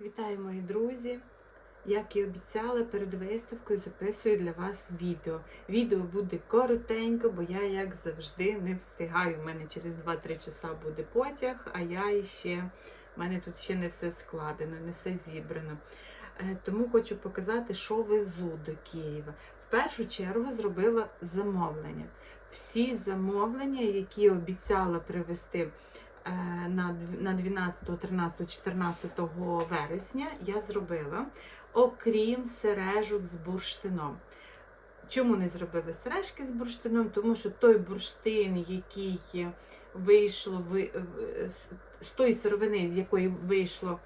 Вітаю, мої друзі! Як і обіцяла, перед виставкою записую для вас відео. Відео буде коротенько, бо я, як завжди, не встигаю. У мене через 2-3 часа буде потяг, а я ще, в мене тут ще не все складено, не все зібрано. Е, Тому хочу показати, що везу до Києва. В першу чергу зробила замовлення. Всі замовлення, які обіцяла привезти на 12, 13, 14 вересня я зробила, окрім сережок з бурштином. Чому не зробила сережки з бурштином? Тому що той бурштин, який вийшло з тої сировини, з якої вийшло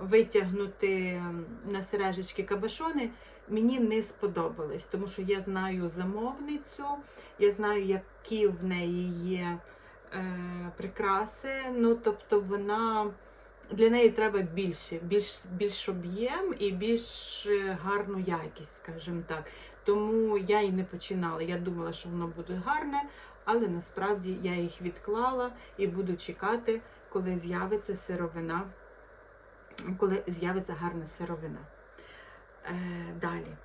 витягнути на сережечки кабашони, мені не сподобалось, тому що я знаю замовницю, я знаю, які в неї є е, прикраси. Ну, тобто вона для неї треба більше, більш, більш об'єм і більш е, гарну якість, скажімо так. Тому я і не починала. Я думала, що воно буде гарне, але насправді я їх відклала і буду чекати, коли з'явиться сировина, коли з'явиться гарна сировина. Е, далі.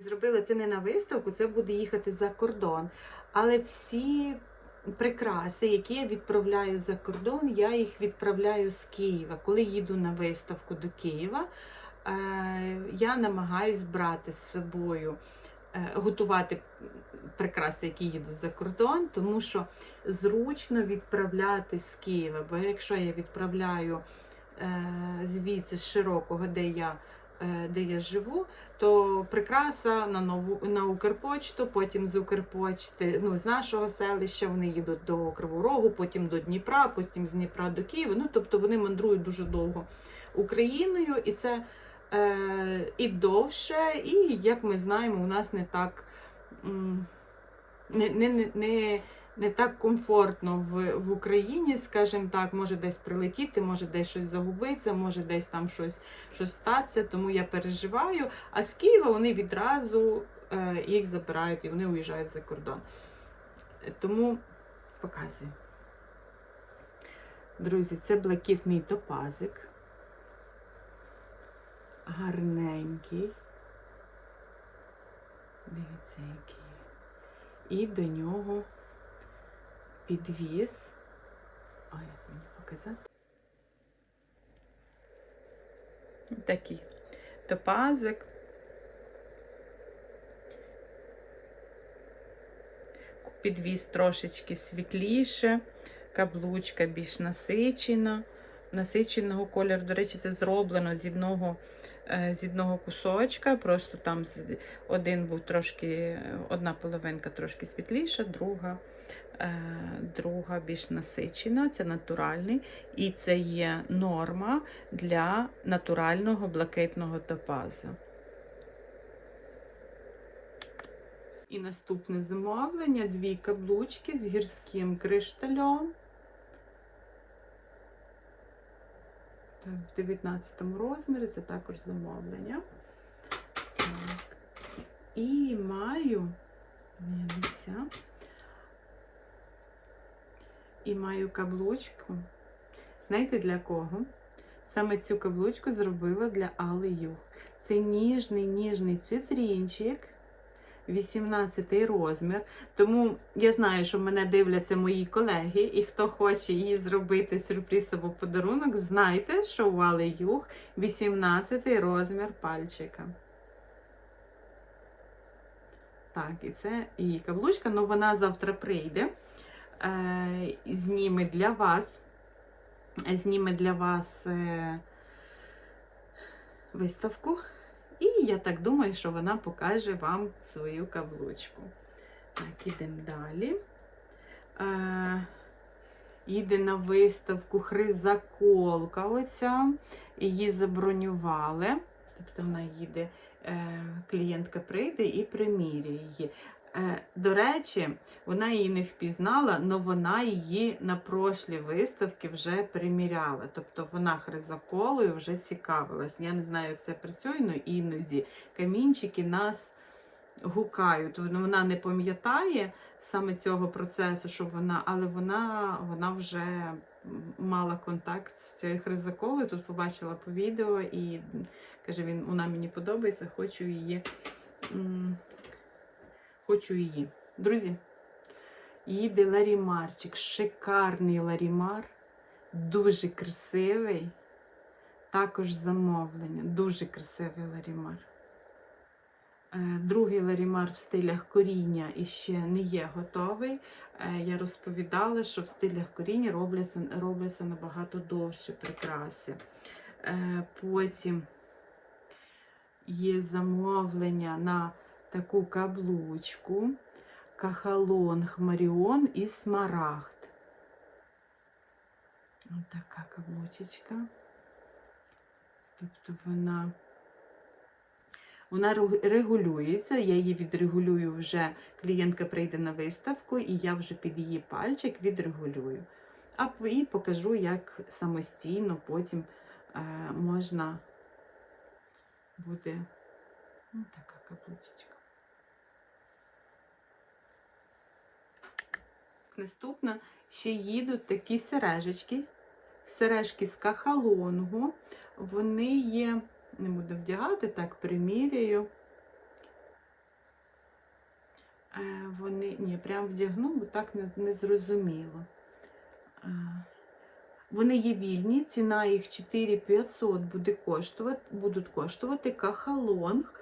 Зробила це не на виставку, це буде їхати за кордон. Але всі прикраси, які я відправляю за кордон, я їх відправляю з Києва. Коли їду на виставку до Києва, е, я намагаюсь брати з собою, е, готувати прикраси, які їдуть за кордон, тому що зручно відправляти з Києва. Бо якщо я відправляю е, звідси з широкого, де я де я живу, то прикраса на нову на Укрпочту, потім з Укрпочти, ну з нашого селища вони їдуть до Кривого Рогу, потім до Дніпра, потім з Дніпра до Києва. Ну тобто вони мандрують дуже довго Україною, і це е, і довше, і як ми знаємо, у нас не так. Не, не, не, не, так комфортно в, в Україні, скажімо так, може десь прилетіти, може десь щось загубитися, може десь там щось, щось статися, тому я переживаю. А з Києва вони відразу е, їх забирають і вони уїжджають за кордон. Тому показую. Друзі, це блакитний топазик. Гарненький. Дивіться, який. І до нього підвіз. А як мені показати? Такий топазик. Підвіз трошечки світліше, каблучка більш насичена, насиченого кольору. До речі, це зроблено з одного, е, з одного кусочка. Просто там один був трошки, одна половинка трошки світліша, друга, е, друга більш насичена. Це натуральний. І це є норма для натурального блакитного топазу. І наступне замовлення: дві каблучки з гірським кришталем. В 19 розмірі це також замовлення. Так. І маю, дивіться, і маю каблучку. Знаєте для кого? Саме цю каблучку зробила для Алли Юг. Це ніжний, ніжний цитрінчик. 18 розмір. Тому я знаю, що мене дивляться мої колеги, і хто хоче їй зробити сюрприз або подарунок, знайте, що у Али Юг 18 розмір пальчика. Так, і це її каблучка, ну вона завтра прийде. Е, зніме для вас. Зніме для вас е, виставку. І я так думаю, що вона покаже вам свою каблучку. Так, ідемо далі. Е, їде на виставку хризаколка оця. Її забронювали. Тобто вона їде, е, клієнтка прийде і приміряє її. Е, до речі, вона її не впізнала, але вона її на прошлій виставці вже приміряла. Тобто вона хризаколою вже цікавилась. Я не знаю, як це працює, але іноді камінчики нас гукають. Вона не пам'ятає саме цього процесу, щоб вона, але вона, вона вже мала контакт з цією хризаколою. Тут побачила по відео і каже, він, вона мені подобається, хочу її. Хочу її. Друзі, їде Ларімарчик, шикарний Ларімар, дуже красивий. Також замовлення. Дуже красивий Ларімар. Е, Другий Ларімар в стилях коріння іще не є готовий. Е, Я розповідала, що в стилях коріння робляться, робляться набагато довше прикраси. Е, Потім є замовлення на таку каблучку, кахалон, хмаріон і смарагд. Ось така каблучечка. Тобто вона, вона регулюється, я її відрегулюю вже, клієнтка прийде на виставку, і я вже під її пальчик відрегулюю. А і покажу, як самостійно потім е, можна буде ну, така каблучечка. Наступна ще їдуть такі сережечки. Сережки з кахалонгу. Вони є, не буду вдягати, так приміряю. Е, Вони, ні, прям вдягну, бо так не, не зрозуміло. Е, Вони є вільні, ціна їх 4500 буде коштувати, будуть коштувати кахалонг.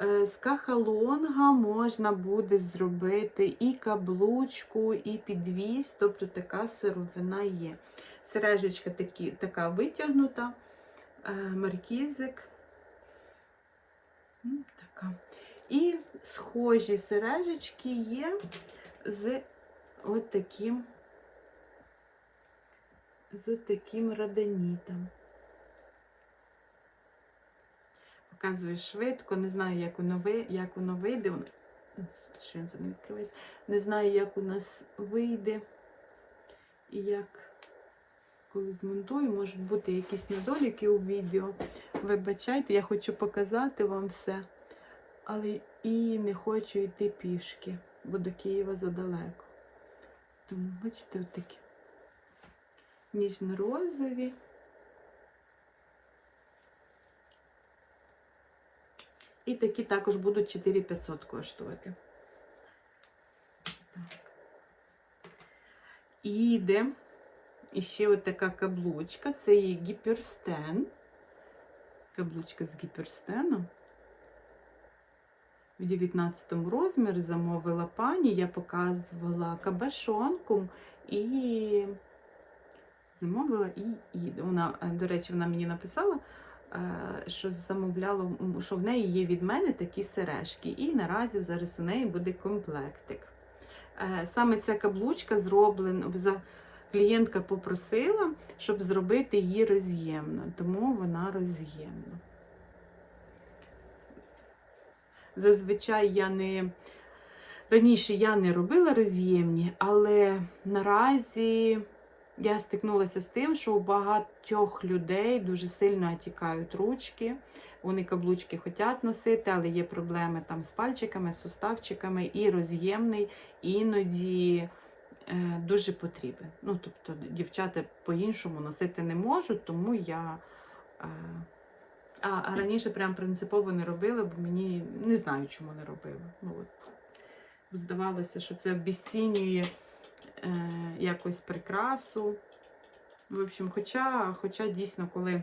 Е, З кахалонга можна буде зробити і каблучку, і підвіз, тобто така сировина є. Сережечка такі, така витягнута, е, маркізик. Така. І схожі сережечки є з от таким, з от таким Показую швидко, не знаю, як воно, ви, як воно вийде. Воно- Шинця не відкривається. Не знаю, як у нас вийде і як коли змонтую, можуть бути якісь недоліки у відео. Вибачайте, я хочу показати вам все, але і не хочу йти пішки, бо до Києва задалеко. Тому, бачите, отакі ніжно-розові. І такі також будуть 4500 коштувати. Так. І йде і ще от така каблучка. Це є гіперстен. Каблучка з гіперстеном. В 19 розмірі замовила пані, я показувала кабешонку і замовила і їде. Вона, до речі, вона мені написала, що замовляла, що в неї є від мене такі сережки. І наразі зараз у неї буде комплектик. Е, Саме ця каблучка зроблена, клієнтка попросила, щоб зробити її роз'ємно, тому вона роз'ємна. Зазвичай я не раніше я не робила роз'ємні, але наразі я стикнулася з тим, що у багатьох людей дуже сильно отікають ручки. Вони каблучки хочуть носити, але є проблеми там з пальчиками, з суставчиками, і роз'ємний іноді е, дуже потрібен. Ну, тобто, дівчата по-іншому носити не можуть, тому я. Е, а, раніше прям принципово не робила, бо мені не знаю, чому не робила. Ну, от. Здавалося, що це обіцінює якось прикрасу. В общем, хоча, хоча дійсно, коли,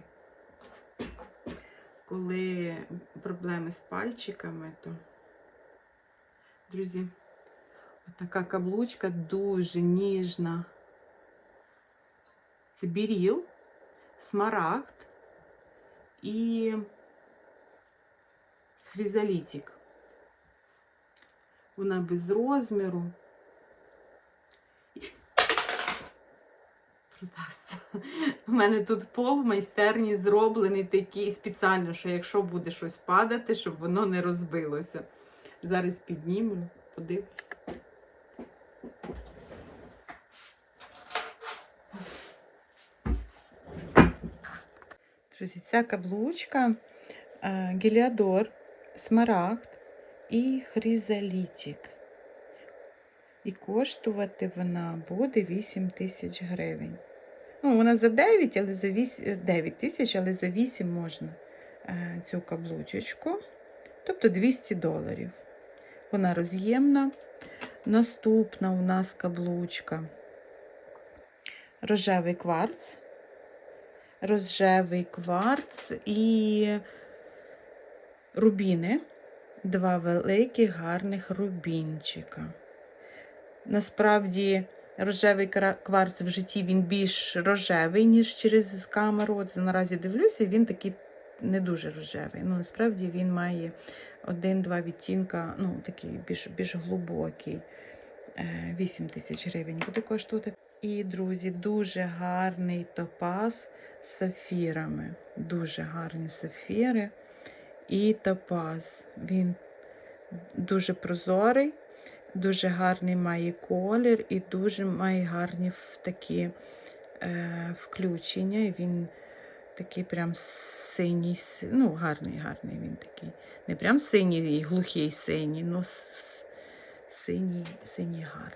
коли проблеми з пальчиками, то, друзі, така каблучка дуже ніжна. Це біріл, смарагд і хризалітик. Вона без розміру. Продасться. У мене тут пол в майстерні зроблений такий спеціально, що якщо буде щось падати, щоб воно не розбилося. Зараз підніму, подивлюсь. Друзі, ця каблучка е, Геліадор, смарагд і хризалітик. І коштувати вона буде 8 тисяч гривень. Ну, вона за 9, але за 8, 9 тисяч, але за 8 можна е, цю каблучечку. Тобто 200 доларів. Вона роз'ємна. Наступна у нас каблучка. Рожевий кварц. Рожевий кварц і рубіни. Два великі гарних рубінчика. Насправді, рожевий кварц в житті він більш рожевий, ніж через камеру. От наразі дивлюся, він такий не дуже рожевий. Ну, насправді він має один-два відтінка, ну, такий більш, більш глибокий. Е, 8 тисяч гривень буде коштувати. І, друзі, дуже гарний топаз з сафірами. Дуже гарні сафіри. І топаз. Він дуже прозорий, дуже гарний має колір і дуже має гарні такі е, включення. І Він такий прям синій, ну, гарний, гарний він такий. Не прям синій глухий синій, ну с- с- синій, синій гарний.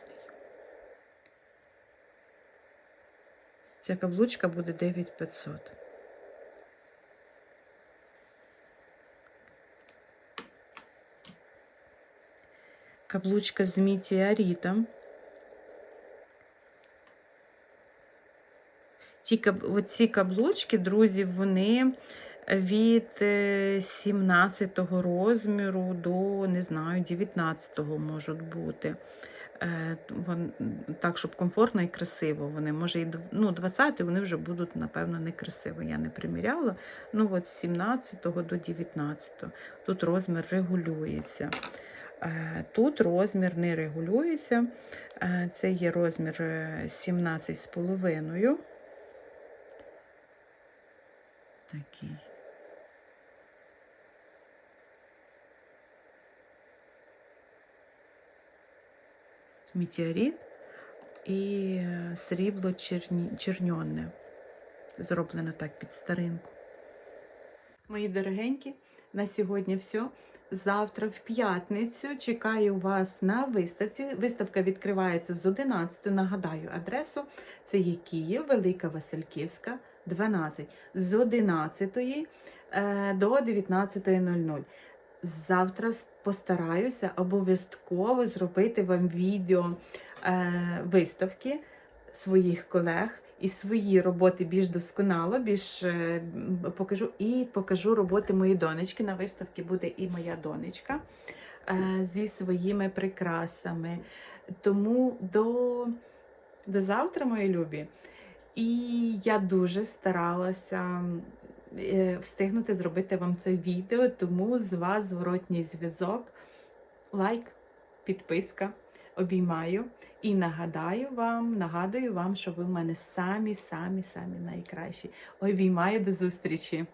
Ця каблучка буде 9500. Каблучка з мітіарітом. Ці, оці каблучки, друзі, вони від е, 17 розміру до, не знаю, 19 можуть бути. Е, Так, щоб комфортно і красиво. Вони, може, і ну, 20 вони вже будуть, напевно, некрасиво. Я не приміряла. Ну, от з 17 до 19. Тут розмір регулюється. Е, Тут розмір не регулюється. Е, Це є розмір е, 17,5. Такий. Метеорит і е, срібло черньонне. Зроблено так під старинку. Мої дорогенькі, на сьогодні все. Завтра в п'ятницю чекаю вас на виставці. Виставка відкривається з 11. Нагадаю адресу. Це є Київ, Велика Васильківська, 12. З 11 е, до 19.00. Завтра постараюся обов'язково зробити вам відео е, виставки своїх колег і свої роботи більш досконало, більш е, покажу і покажу роботи моєї донечки. На виставці буде і моя донечка е, зі своїми прикрасами. Тому до, до завтра, мої любі. І я дуже старалася е, встигнути зробити вам це відео, тому з вас зворотній зв'язок, лайк, підписка. Обіймаю і нагадаю вам, нагадую вам, що ви в мене самі, самі, самі найкращі. Обіймаю до зустрічі!